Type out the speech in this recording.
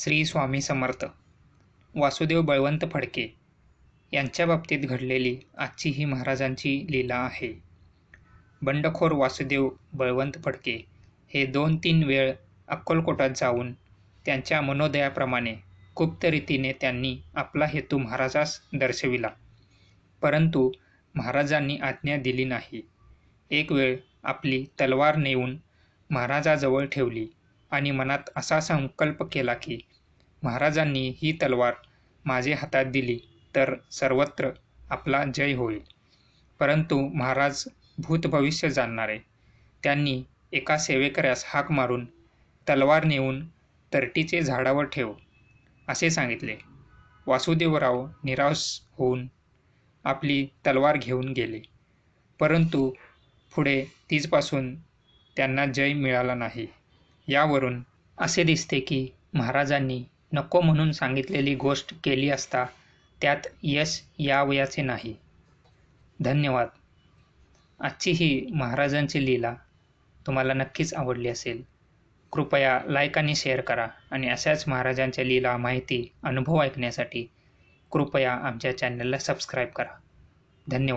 श्री स्वामी समर्थ वासुदेव बळवंत फडके यांच्या बाबतीत घडलेली आजची ही महाराजांची लीला आहे. बंडखोर वासुदेव बळवंत फडके हे दोन तीन वेळ अक्कलकोटात जाऊन त्यांच्या मनोदयाप्रमाणे गुप्त रीतीने त्यांनी आपला हेतू महाराजास दर्शविला. परंतु महाराजांनी आज्ञा दिली नाही. एक वेळ आपली तलवार नेऊन महाराजाजवळ ठेवली. आणि मनात असा संकल्प केला की महाराजांनी ही तलवार माझे हातात दिली तर सर्वत्र आपला जय होईल. परंतु महाराज भूतभविष्य जाणणारे. त्यांनी एका सेवेकऱ्यास हाक मारून तलवार नेऊन तरटीचे झाडावर ठेव असे सांगितले. वासुदेवराव निराश होऊन आपली तलवार घेऊन गेले. परंतु पुढे तीचपासून त्यांना जय मिळाला नाही. यावरून असे दिसते की महाराजांनी नको म्हणून सांगितलेली गोष्ट केली असता त्यात यश यावयाचे नाही. धन्यवाद. आजची ही महाराजांची लीला तुम्हाला नक्कीच आवडली असेल. कृपया लाईक आणि शेअर करा आणि अशाच महाराजांच्या लीला माहिती अनुभव ऐकण्यासाठी कृपया आमच्या चॅनलला सबस्क्राईब करा. धन्यवाद.